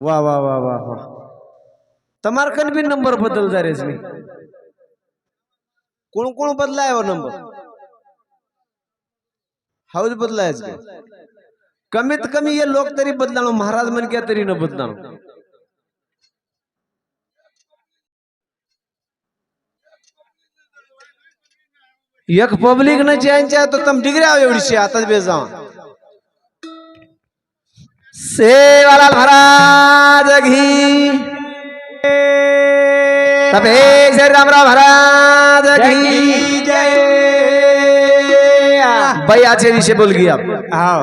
वा वा वा वा वा. तमारकन भी नंबर बदल जा रे इसमें कौन कौन बदला है वो नंबर हाउस बदला है इसमें कमीत कमी ये लोग तरी बदला लो महाराज मन क्या तरी न बदला लो एक पब्लिक न चेंज आहे तो तम डिग्री आव एवढीशी आताच बेजावा जावा सेवाला महाराज घी तपे श्रीरामराव महाराज घी बाई आजच्या विषय बोल गई आप। हाव।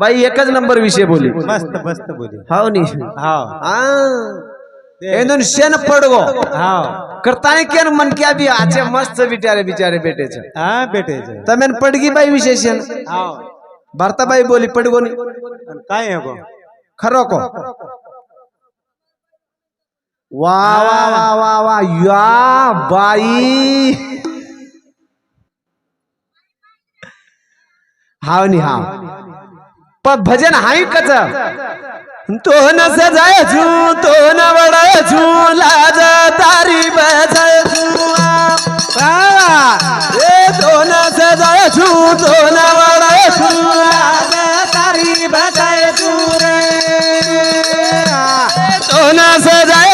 बाई एकच नंबर विषय बोली मस्त मस्त बोली हाव नी? हाव. एनून शेण पडगो हाव. करताने केन मन क्या भी आचे मस्त बिचारे बिचारे बेटे छे हा बेटे तमेन पडगी बाई विषय शेण। हाव. भारताबाई बोली पडगो नी। पण काय आहे गो? खरो को. वा वा वा वा वा या बाई. हाव नी हाव. पण भजन हाय कच. तो न सजाय छू तो न वडाय छू लाज तारी बजाय छू ए तो न सजाय छू तो न वडाय छू लाज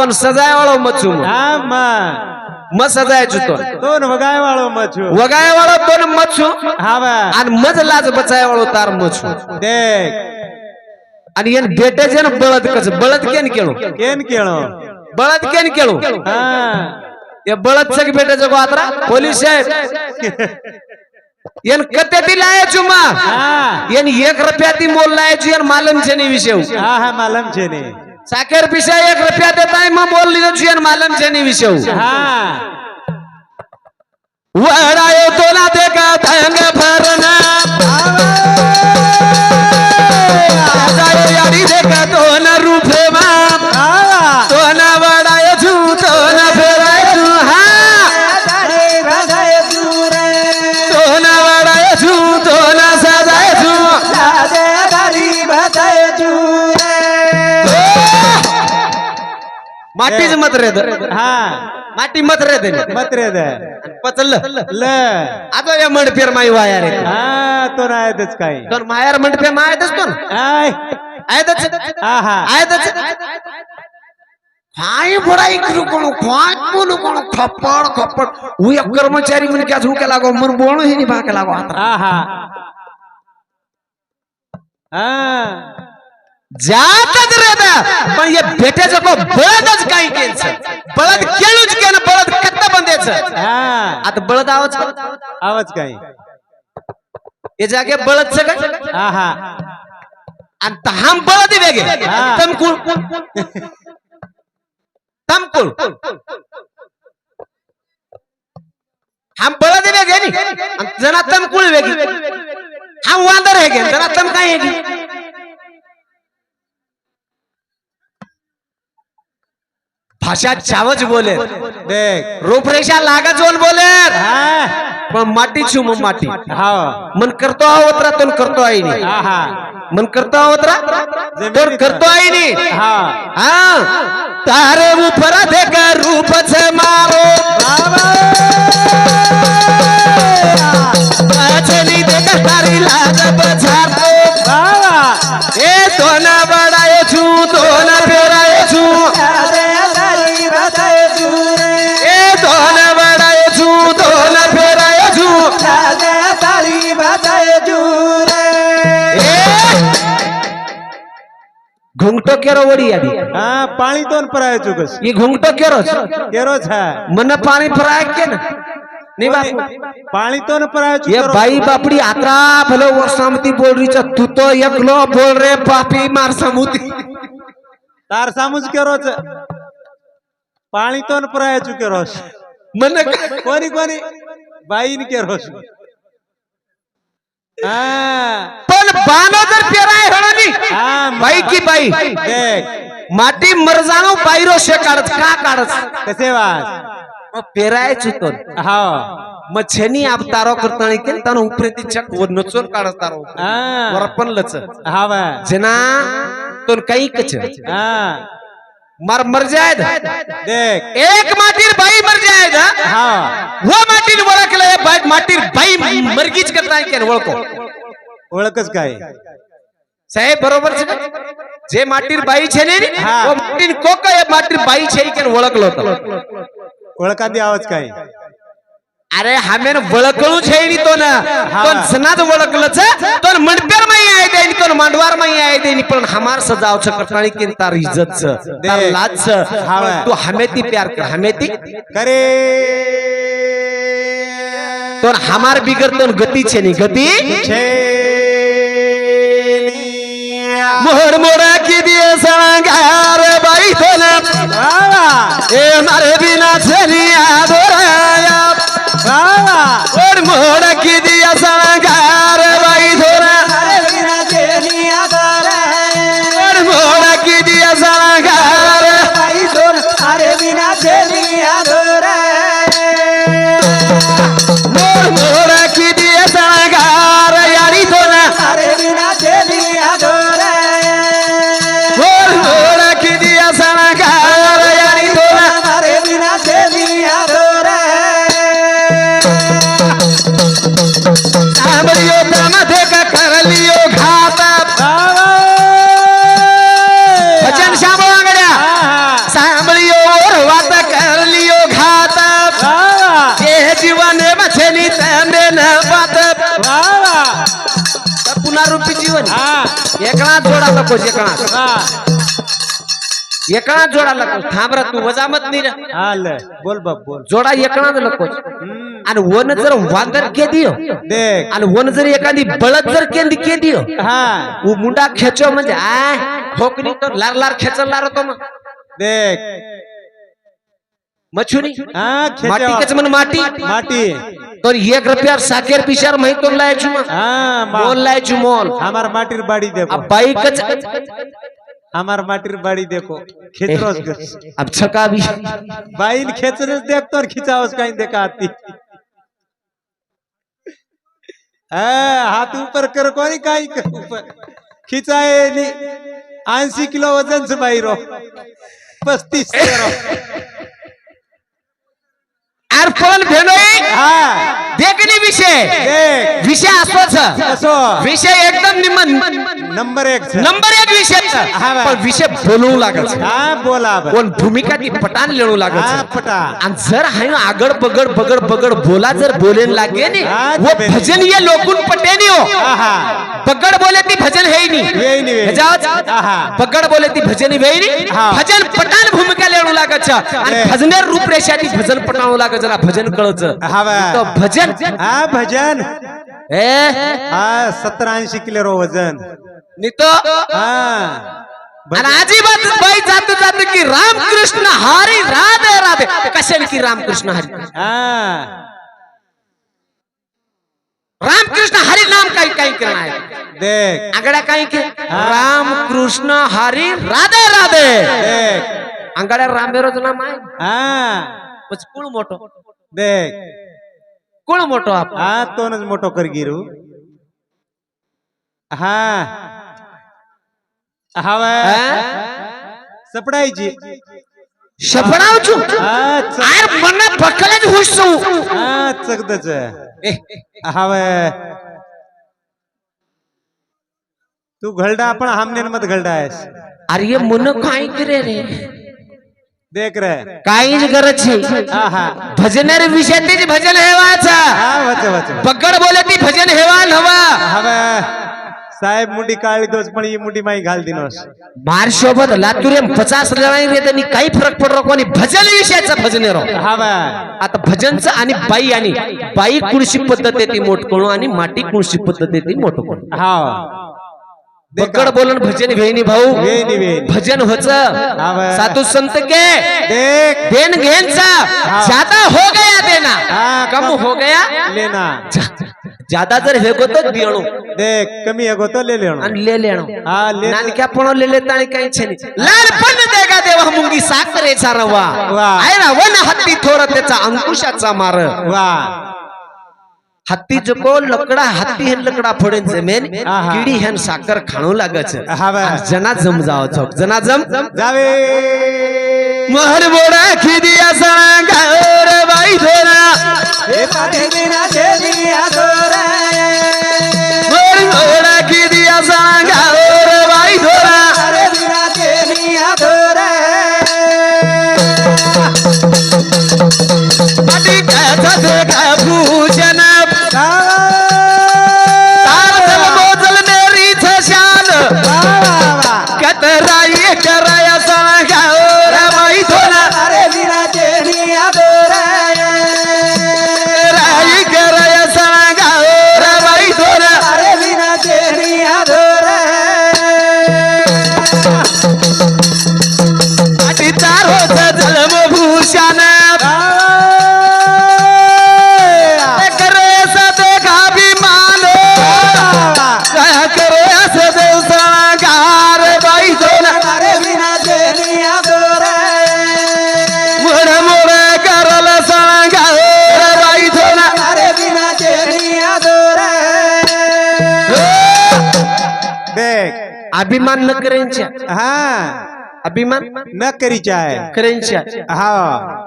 તો સજાય વાળો મચું આમાં મસ છું તો વગાય વાળો મચું વગાય વાળો તો મચું હા અને મજ લાજ બચાય વાળો તાર મચું દેખ અને એને ભેટે છે ને બળદ કસ બળદ કેન કેળો કેન કેળો બળદ કેન કેળો હા એ બળદ છે કે ભેટે છે આતરા પોલીસ સાહેબ એન કતે થી લાય છું માં એન એક રૂપિયા થી મોલ લાય છું એન માલમ છે ને વિશે હા હા માલમ છે ને સાકેર પીસે એક રૂપિયા દેતા એમાં મોલ લીધો છું એન માલમ છે ની વિશે हा વડાયો તો ના દેખા થંગ ભરના જાયો माटीच मात्र येत. हा. माटी मात्र येते. मात्र येत. पचल. आता या मंडपेर माई वाया रे. हा तो नायतच काय तर मायार मंडपेर मायतच तो आयतच हा हा. आयतच कर्मचारी म्हणजे क्या झुके लागो म्हणून बोलू हे नाही बाकी लागो आता हा. हा. जातच रेदा पण या भेट्याचं बळदच काही केलं बळद केळूच केलं बळद कत्त पण द्यायचं. आता बळद आवाज आवाज काय? हे जागे बळद सगळं हा हा. आणि तहाम बळद वेगे. तमकुळ. तमकुळ. हम बळद वेगे नी. जरा तमकुळ वेगे. हम वांदर हे घे जरा तम काय भाषा चावच बोले देख रूपरेषा लागा जोन बोले पण माटी छू मग माटी. हा. मन करतो आहोत राहतो करतो आई मन करतो आहोत राहतो करतो आई हा. हा. तारे उपरा देखा रूप से मारो. बाबा. देखा तारी लाज बजारो ઘૂંઘટો કેરો વળી આવી હા પાણી તો પરાય ચુકસ એ ઘૂંઘટો કેરો છે. કેરો છે મને પાણી પરાય કે ને? નહીં બાપુ. પાણી તો ન પરાય ચુકસ એ ભાઈ બાપડી આતરા ભલે વરસામતી બોલ રહી છે તું તો એકલો બોલ રે પાપી માર સમુતી તાર સામુજ કેરો છે. પાણી તો ન પરાય ચુકેરો છે. મને કોની કોની? ભાઈ ને કેરો છે. पण बानो जर पेराय होणारी बाई की बाई माती मरजानो बाईरो शे काढत का काढत? कसे वास पेराय चुतो हा. मग छेनी आप तारो करता करताना केलं तानो उपरेती चक व नचोर काढत तारो वर पण लच हा जना तो काही कच मर मर जायद। देख। एक माटीर बाई मर जायद हाँ? वो माटीर ओळखलं हे बाई माटीर बाई मरगीच करता है केन ओळखो? ओळखच काय? साहेब बरोबर छे जे माटीर बाई छे ने वो माटीर कोका हे माटीर बाई छे केन ओळखलं होतं। ओळखा दी आवाज काय? अरे हामेन वळकळू छेडी तो ना. पण सनाज वळकलच तो मणप्यार माई आय देनी तो मांडवार माई आय देनी पण हमार सजावच कटणारी के तार इज्जत छ तार लाज छ तू हमेती प्यार कर हमे ती करे. तो हमार बिगर तो गती छे नी गती छे मोहर मोरा की दिए सांगार बाई तो ना ए मारे बिना छे नी आदोराया और मोड़ की दिया संगार बाई हा एकणा जोडा लकोस एकणा हा. एकणा जोडा लकोस थांब रे तू वजामत नाही रे. हाल बोल बाप बोल. जोडा लकोस हम्म, आणि वन जर वांदर के दियो देख. आणि वन जर एखादी बळद जर केंदी के दियो हा. वो मुंडा खेचो म्हणजे आ ठोकनी तो लार लार खेचला तो मग. देख. मछुनी हा माटी खेचो. कच म्हण माटी. माटी. तर पिशार माहिती लायचू मग. हा मोल मा- लायचू मोल. हमार माटीर बाड़ी देखो. अब बाई कच हमार माटीर बाड़ी देखो. खिचरोस गस अब छका भी बाईल खेचरच देखतो और खिचावस काही देखा आती हा, हाथ ऊपर कर कोणी काही कर ऊपर. खिचाए नी. ऐंशी किलो वजन से बाई रो. पस्तीस रो आर पण भेलोय हा देखनी विषय देख विषय असोच असो विषय एकदम निमन नंबर एक. नंबर एक विषय. पण विषय बोलवू लागत बोला. कोण भूमिका ती पटान लेणू लागत हा. पटा आणि जर हाय आगड बगड बगड बगड बोला जर बोलेन लागे नी वो भजन ये लोकून पटे नी हो बगड बोले ती भजन है नी. बगड बोले ती भजन वेई नी. भजन पटान भूमिका लेणू लागत. आणि. भजनेर रूपरेषा ती भजन पटावू लागत जरा भजन कळच हा बा. तो भजन. हा भजन. ए? हा सत्तर ऐंशी किलो रो वजन. नी तो हा अजिबात बाई जात जात की रामकृष्ण हरी राधे राधे. कशाने की रामकृष्ण हरी? हा. रामकृष्ण हरी नाम काही काही करणं आहे देख. आगड्या काही के? रामकृष्ण हरी राधे राधे. देख. आंगड्या रामेरोज नाम आहे. हा. कुळ मोठो. देख. कुळ मोठो आप? हा तोनच मोठो कर गिरू हा. हवा. सपडायची. शपणावचू हा आर मन पकलच हुसू हा चगदच हवा. तू घलडा आपण हमने मत घलडा आहेस. अरे ये मन काय करे रे? देख रहे काहीच गरज छे भजन रे विषयातच भजन हेवाचा पकड बोले ती भजन हेवा। नवा साहेब मुंडी काळी दोस पण ही मुंडी माई घाल दिनोस। मार सोबत लातूर पचास लढाई त्यांनी काही फरक पडरो कोणी? भजन विषयाचा भजन रो. आता भजनच आणि बाई आणि बाई कुळशी पद्धत येते मोठकोण आणि माटी कुळशी पद्धत येते मोठकोण हा बकड बोलन भजन वेणी भाऊ। भजन होच. साधू संत के। देख। देन घेनचा। ज्यादा हो गया देना। कम हो गया लेना। ज्यादा जर हे तो देणो। देख कमी है तो ले लेना आणि ले लेणो। हा ले नानक्या पण ले आणि काही छे नाही। लालपण देगा देवा मुंगी साखरेचा रवा। वा. आहे ना वन हत्ती थोर त्याचा अंकुशाचा मार। वाह। हत्ती जको लकडा हत्ती हेन लकडा फोडेन जमेन आहा. किडी हेन साखर खाणू लागच. हा. जना जम जाव चौक जना जम जावे. महर बोडा खिदिया सणा अभिमान न करेंच्या. हा. अभिमान न करीच्या आहे करेंच्या. हा.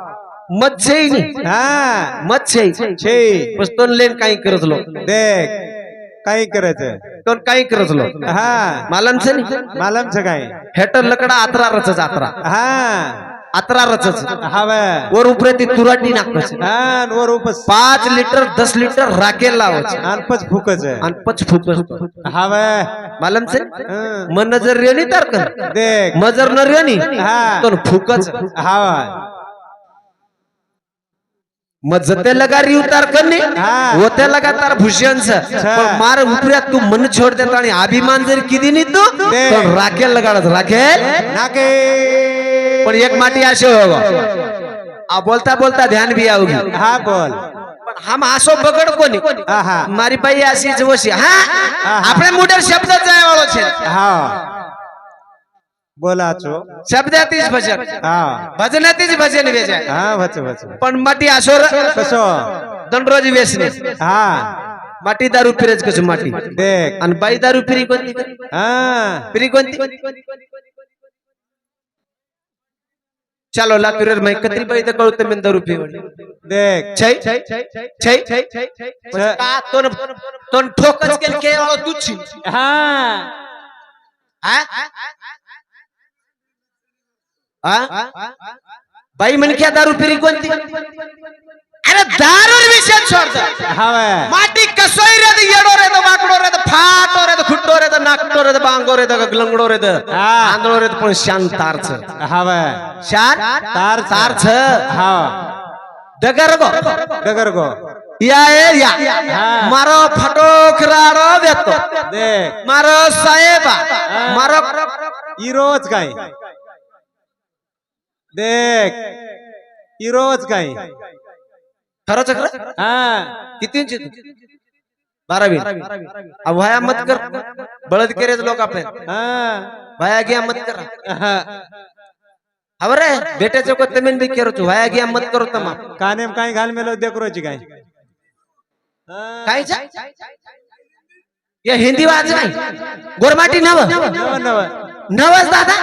मत छैनी हा. मत छै छे पस्तोन लेन काही करत लो. देख. काही करायचं तो काही करत लो. हा. मालम से नी. मालमच काय? हेटर लकडा आतरा रचच आतरा हा. हवा. वर उपरे ती तुराटी नाकच. हा आणि वर उपस. पाच लिटर दस लिटर राखेल लावायचं. आणि पच फुकच. आणि पच फुकस हवा. मालम से. मन जर रेणी तर कर देख. मजर न रेणी हा. तर फुकच. हवा. मग जते लगा री उतार करणे. होते लगा तार भूषणच मार उपऱ्यात तू मन छोड देता आणि अभिमान जर किती नाही तू राखेल लगाडत. राखेल? नाके પણ એક માટી આશો આ બોલતા બોલતા ધ્યાન બી આવું હા બોલ. હમ આસો બગડ કોની મારી પાસે આશી જવો છે હા આપણે મોટર શબ્દ જાય વાળો છે. હા. બોલા છો. શબ્દાતી જ ભજન. હા. ભજનાતી જ ભજન વેચાય હા વચ્ચે વચ્ચે પણ માટી આસો કશો દંડરોજ વેચને. હા. માટી દારૂ પીરે જ કશું માટી. દેખ. અને બાઈ દારૂ પીરી કોની? હા. પીરી કોની? ચાલો લાતુરેર માં એકત્રી ભાઈ તો કહું તમે અંદર ઉભી વળી દેખ છે છે છે છે કા તોન તોન ઠોક જ કેલ કે વાળો તું છે હા હા હા બાઈ મન કે દારૂ પીરી કોણ द नाकटो रे द बांगो रे द गलंगडो रे द हा. आंधळो रे द पण शान तारच. हवा शान तारचं. तारच. हा डगर गो डगर गो या. ए या. मारो फटो खराडो देतो. देख मारो साहेबा. मारो इरोज काय देख इरोज काय खरंच खरं? हा. किती? बारावी. अब वया मत कर. बळद केरेच लोक आपले हा. वया घ्या मत करा. हा. हवं रे. बेट्याच्या को तमेन बी केरो तू वया घ्या मत करो तमा कानेम काय घाल मेलो देखरोची काय? हा. काय जा? या हिंदी वाज नाही गोरमाटी नव. नव नव. नवस दादा.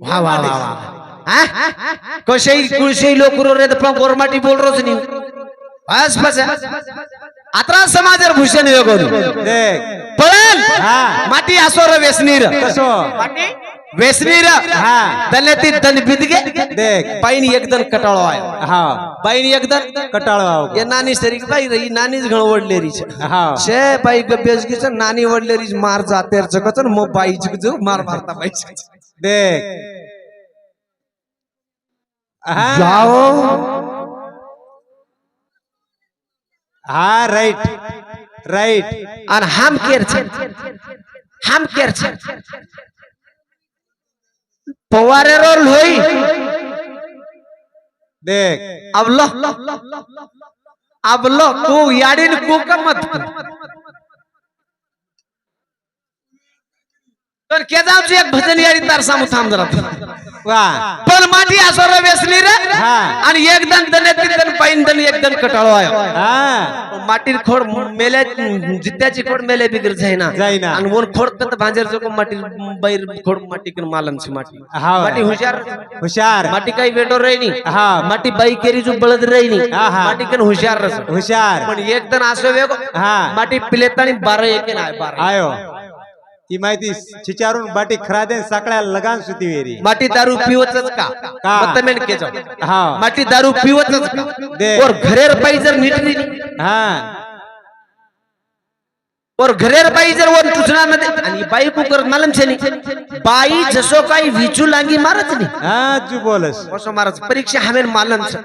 वा वा वा वा. कशाही कुळशाही लोक रे तर पण गोरमाटी बोल रोज नाही. बस बस आता समाजर भूषण देख. पळण हा. माटी आसोर वेसनीर. कसो वेसनीर. हा. दल्याती दन बिदगे देख. बाईन एकदम कटाळो आहे. हा. बाईन एकदम कटाळ ये नानी सरी बाई रही नानीच घण वडलेरी हा. शे बाई गब्बेस नानी वडलेरी मार जातेर चकच मग बाई जो मार मारता बाई देख. जाओ। हा राईट राईट आणि हम केर छन हम केर छन पवारे रोल होई देख अब लो अब लो तू याडीन कुक मत तर केदारचे एक भजन यारी तार सामू थांब जरा. पण माठी असोर व्यसनी रे. आणि एक दन दने पाईन दन एक दन कटाळो आयो. माटी खोड मेले जित्याची खोड मेले बिगर जाईना. आणि वर खोड तर भांजर जो माटी बाहेर खोड माटी कर मालन सी माटी माटी हुशार. हुशार. माटी काही वेडो रेनी. हा. माटी बाई केरी जो बळद रहिनी माटी कन हुशार रस. हुशार. पण एक दन असो वेगो. हा. माटी पिलेतानी 12 एक आयो. ती माहिती चिचारून बाटी खरादे साकळ्या लगान सुती वेरी माटी दारू पिवतच का? माटी दारू पिवतच का? दे. और घरेर पाई जर नीटनी हा. और घरेर बाई जर वर चुचना मध्ये आणि बाई कुकर मालम छे बाई जसो काही विचू लागी मारत नाही. बोलस. असो मारत परीक्षा हमेन मालम छे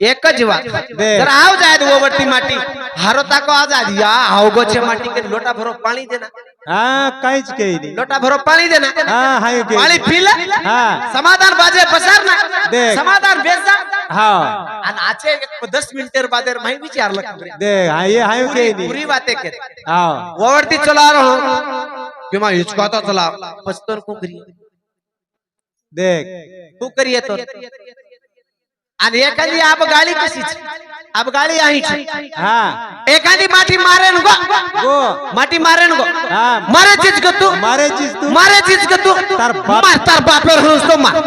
एकच जीवा. आव जायत वरती माटी. હારો તાકો આજા યા આવગો છે માટી કે લોટા ભરો પાણી દેના હા કઈ જ કહી દી લોટા ભરો પાણી દેના હા હા કે પાણી પીલે હા સમાધાન બાજે પસાર ના દે સમાધાન બેસા હા અને આચે 10 મિનિટેર બાદ માઈ વિચાર લખ દે હા એ હા કે દી પૂરી વાતે કે હા ઓવરતી ચલા રહો કે માં હિચકાતા ચલા પસ્તર કો કરી દેખ તું કરીએ તો અને એકાદી આપ ગાળી કસી છે गाडी कशीच आब गाडी आहे हा। एखादी माठी मारे गो गो। माटी मारे गो हा। मारे चीज ग तू। मारे चीज तू। मारे चीज ग तू। तार बाप- तार बापेर रोज तो मार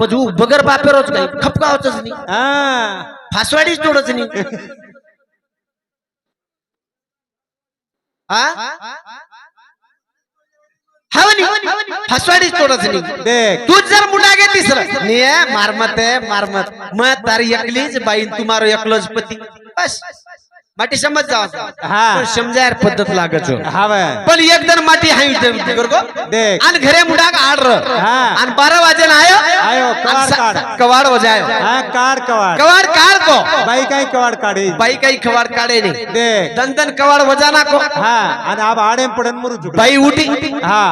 पण तू बगर बापेर रोज काही खपकावच नाही। हा। फासवाडीच तोडच नाही। हा हवनी फासवाडीच नाही देख तू जर मुंडा घेतीस निये मारमत आहे मारमत मग तार एकलीच बाई तुम्हारो एकलोच पती बस माटी समज जाव. हा. समजायर पद्धत लागत हो. हवे पण एक जण माटी हाई करगो देख. आणि घरे मुंडा आड हा. आणि बारा वाजेला आयो. आयो, कवाड काढ. कवाड वजायो हा काढ कवाड. कवाड काढ को बाई काही कवाड काढी. बाई काही कवाड काढे नाही. देख. दन दन कवाड वजाना को हा आणि आब आडे पडन मरू चुकला बाई उठी. हा.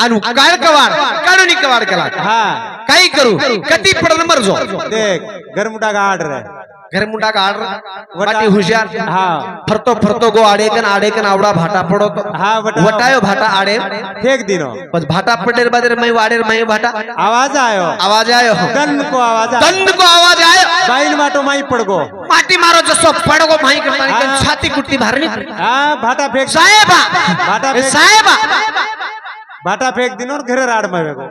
आणि काढ कवाड. काढून कवाड केला. हा. काही करू. कधी पडन मरजो देख का आर्डर है घर मुंडा काढ माटी हुशार. हा. फरतो फरतो गो आडेकन आडेकन आवडा भाटा पडतो. हा वटा. वटायो भाटा आडे. फेक दिनो. बस भाटा पडेर बादेर मै वाडेर मै भाटा. आवाज आयो. आवाज आयो. गन को आवाज आयो. दंड को आवाज आयो. बाईल माटो माई पडगो. माटी मारो जसो पडगो माही के के छाती कुटती भरणी हा भाटा फेक साहेबा. भाटा फेक साहेबा. भाटा फेक दिनो और घरे राड मावेगो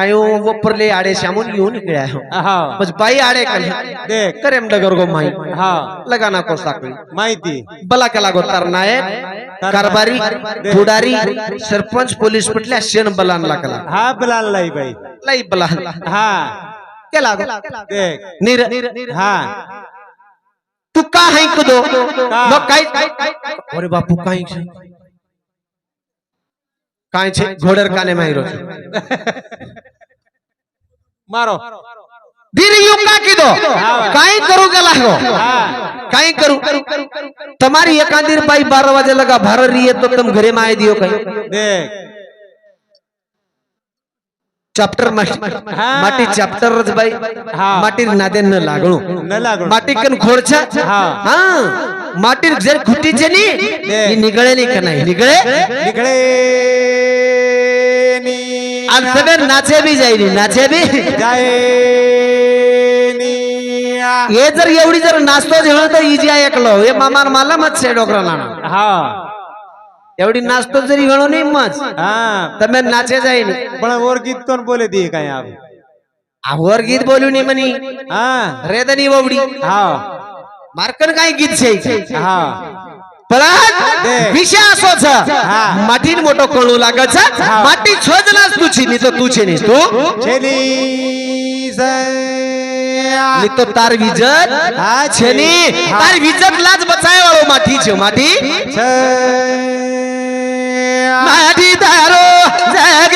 आयो वपरले आडे शामून घेऊन इकडे आयो। हा। बस बाई आडे कर देख करेम डगर गो माही हा। लगाना को साकळी माहिती। बला केला गो तर नायक कारभारी पुढारी सरपंच पोलीस पटल्या शेण बलान लागला हा बिलाल लाई बाई लई बलान। हा। केला गो देख। नीर हा। तू का हाय कुदो का? मग काय अरे बापू काय કાંઈ છે? ઘોડર કાને માર્યો છે? મારો. કીધો? કાઈ કરું કે લાગો? કાઈ કરું? તમારી એકાંદીર બાઈ બાર વાગે લગા ભાર રીએ તો તમે ઘરે માં આવી દો કઈ દેખ. चॅप्टर माटी चॅप्टरच बाई माटी नाद्यान न लागणू न लागणू माटी कन खोडच्या हा माटी जर खुटीचे नी निगळे का नाही निगळे निगळे आणि सगळे नाचे बी जाईल नाचे बी जाय हे जर एवढी जर नाचतो जेवण तर इजी आहे एकलो हे मामा मला मत से डोकरा हा એવડી નાસ્તો જરી હણો નહીં મજ हा તમે નાચે જાય ની पण वर गीत कोण बोले दी काय आप આ વર ગીત બોલ્યું નહીં મની हा રેદની વવડી हा માર્કન કાંઈ ગીત છે हा પણ દે. વિષય આસો છે હા. માટી મોટો કણું લાગે છે હા. માટી છો જ ના તું છી નહીં તો તું છે નહીં તું छेली નહીં તો તાર વિજત હા છે ની હા. તાર વિજત લાજ બચાય વાળો માટી છે માટી માટી તારો જગ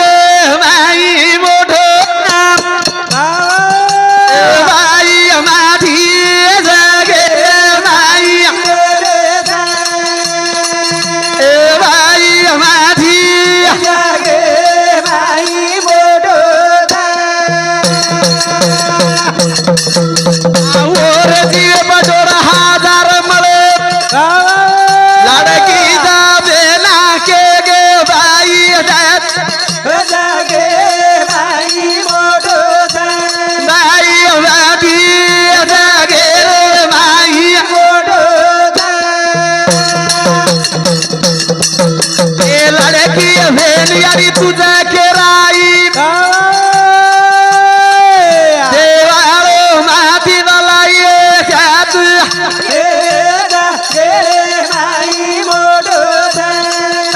भेन यारी तुझा केराई देवाळो माती मलाई ख्यात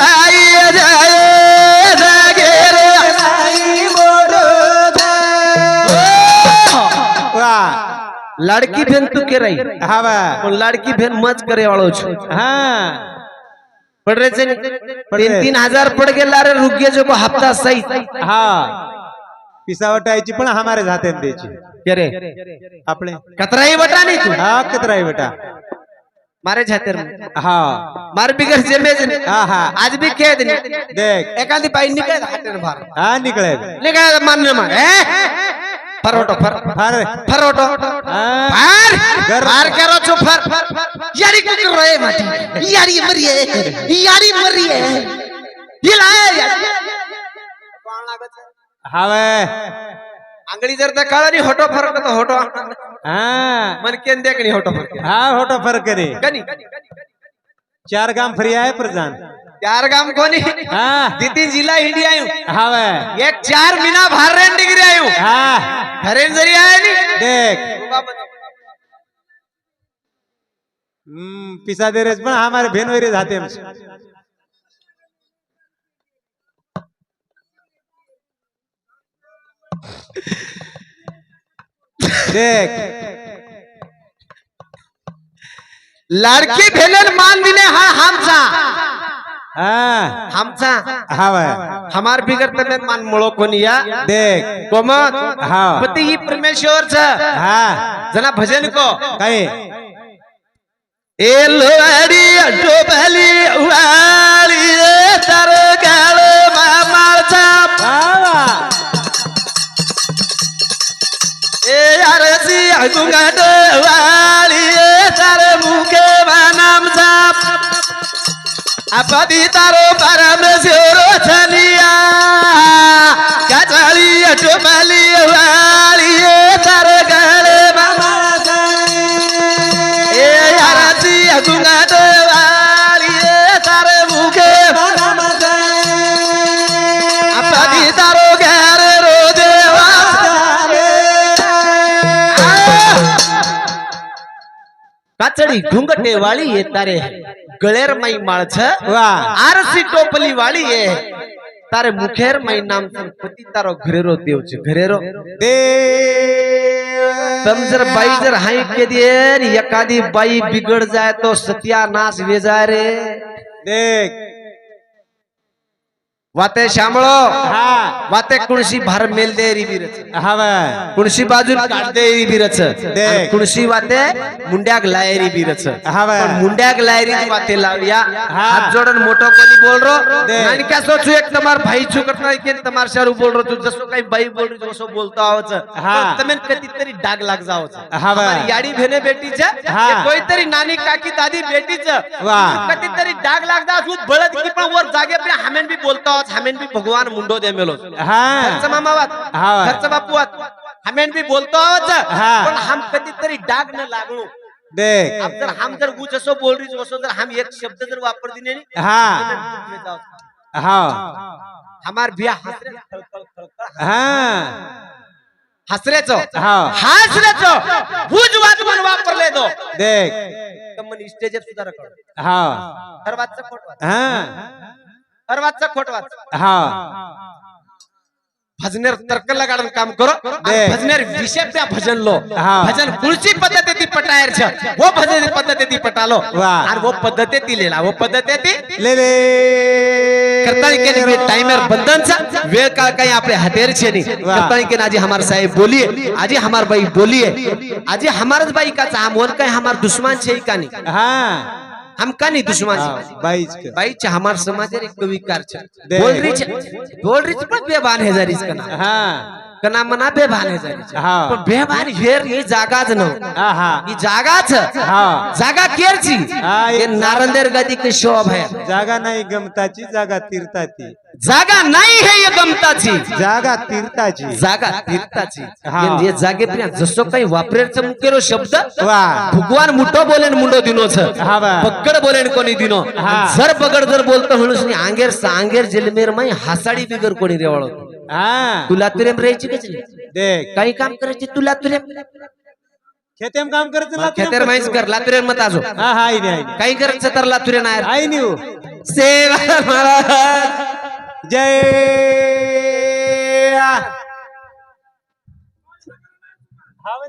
आई जय जगेरे લાડકી બેન તું કેરાઈ હા બા પણ લાડકી બેન મજ કરે વાળો છું હા પડ રે છે ને तीन तीन हजार पड़ गए अरे रुक गया जो को हफ्ता सही हाँ. पिसावट आयची पण हमारे हाते द्यायची अरे आपले. कतराई बटा नाही तू? हा कतराई बटा. मारे झातेर हा. मार बिगर जेमेज हा हा. आज भी कह दे देख. एकादी पाई निकले हातेर भार हा निकले निकले मान्य मार परोटो पर फर। परोटो। फर। फर। कह रहा छु फर। यारी कर रहे माटी? यारी मर है यारी मर है ये लाए यार। हावे। अंगड़ी जर तक काला नहीं होटो फर तो होटो हाँ। मन के देख नहीं होटो फर हाँ होटो फर करे कनी। चार गाँव फ्री आए प्रजान चार गांव कोनी हाँ. दीदी जिला हिंडी आयु. हावे एक चार महीना बाहर रहने डिग्री आयु. हाँ. हरेन जरी आया नहीं देख. हम्म पिसा दे रेस पण हमारे बहन वगैरे जाते हम देख. लड़की भेलन मान दिले हा हमचा हा. हावे हमार बिगर तने मान मुळो कोणी या देख. कोमत. हा. पती ही परमेश्वरच. हा. जना भजन को. काय? ए लोडी डोबली वाली तर गाळ मामाचा बाबा ए अरसी गुंगाट वाली तर आपदी तारो परमेश्वर छनिया काचाळी डोबली આચડી ઘૂંઘટે વાળી એ તારે ગળેરમય માળ છે. વાહ. આરસી ટોપલી વાળી એ તારે મુખેર મય નામ છે પતિ તારો ઘરેરો દેવ છે ઘરેરો. દેવ. સમજર બાઈ જર હાઈ કે દે એકાદી બાઈ બિગડ જાય તો સત્યાનાશ વેજાય રે. દેખ. वाते श्यामळ. वाते कुणशी भार मेल दे रिबीरच कुणशी बाजू काढ दे रिबीरच कुणशी वाते मुंड्याक लायरी बिरच. मुंड्याक लायरी वाते लावया हात जोडन मोठो कोणी बोल रो आणि क्या सोचू एक तमार भाई छू करत नाही की तमार शारू बोल रो तू जसो काही बाई बोल जसो बोलतो आवच तमेन कधीतरी डाग लाग जावच. याडी भेने बेटीच कोणीतरी नानी काकी दादी बेटीच. कधीतरी डाग लाग जावच बळद की पण वर जागे हमेन भी बोलतो हो हमें भी भगवान मुंडो दे मेलो। हा। घरचा मामा वात हा. घरचा बापू वात हमें भी बोलतो हा. पण हम कधीतरी डाग न लागलो देख। अब जर हम जर ऊ जसो बोल रही जसो जर हम एक शब्द जर वापर दिने हा. हा। हमार बिया हसरे हा। हसरेचो। हा। हसरेचो। हुज वात मन वापरले दो देख। मन स्टेज सुधार कर हा। खोट वाच हा। हर वातचा खोट वाच. हा. भजनेर तर्क लगाडन काम करो दे. भजनेर विषय भजन लो. हा. भजन कुळची पद्धती ती पटायर छ. वो भजन पद्धती ती पटालो. वा. पद्धती ती लेला वो पद्धती ती ले ले करताळी के लिए टाइमर बंधन चा वेळ काळ काही आपले हातेर छे नहीं. वाह. करताळी के आजी हमार साहेब बोलिए आजी हमार बाई बोलिए आजी हमारच बाई का चा हम काही हमार दुश्मन छे का नहीं? हा. हम का नहीं दुश्मन छे बाईच चे हमार समाज एक कविकार छे. बोल छे बोल छे पण बेबान है जरी इसका नाम। हा। कना मना बेभान है जरी छे. हा. पण बेभान हेर ही जागाच न। हा हा। जागाच हा। जागा केरची हा, नारंदेर गदी के शोभ है। जागा नाही गमताची जागा तीर्थाची जागा नाही हे ये गमताची जागा तीर्थाची. जागा तीर्थाची. हा. हे जागे प्रिया जसं काही वापरेलचं मुकेरो शब्द वा. भगवान मुठो बोलेन मुंडो दिनोच. हा बा. पक्कड बोलेन कोणी दिनो. हा. जर पगड जर बोलतो म्हणून आंगेर सांगेर जेलमेर माई हासाडी बिगर कोणी रेवळ. हा. तुला तुरेम राहायची कशी देख. काही काम करायची तुला तुरेम खेतेम काम करायचं ना तुला खेतर माहीच कर लातुरेन मत आजो. हा हा नाही काही करायचं तर लातुरे नाही आई निव सेवा महाराज. જય હવે